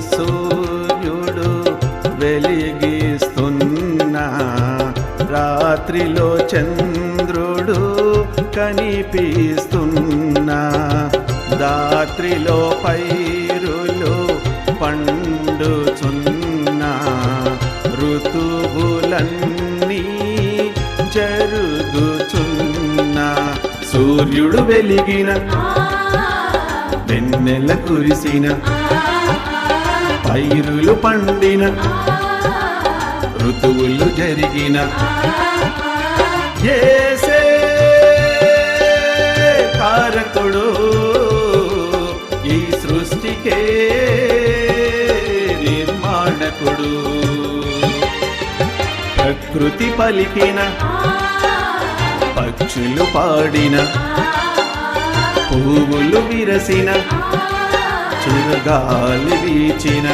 సూర్యుడు వెలిగిస్తున్నా రాత్రిలో చంద్రుడు కనిపిస్తున్నా దాత్రిలో పైరులు పండుచున్నా ఋతువులన్నీ జరుగుచున్నా. సూర్యుడు వెలిగిన వెన్నెల కురిసిన పైరులు పండిన ఋతువులు జరిగిన. ఏసే కారకుడు ఈ సృష్టికే నిర్మాణకుడు. ప్రకృతి పలికిన పక్షులు పాడిన పువ్వులు విరసిన చురుగాలి వీచిన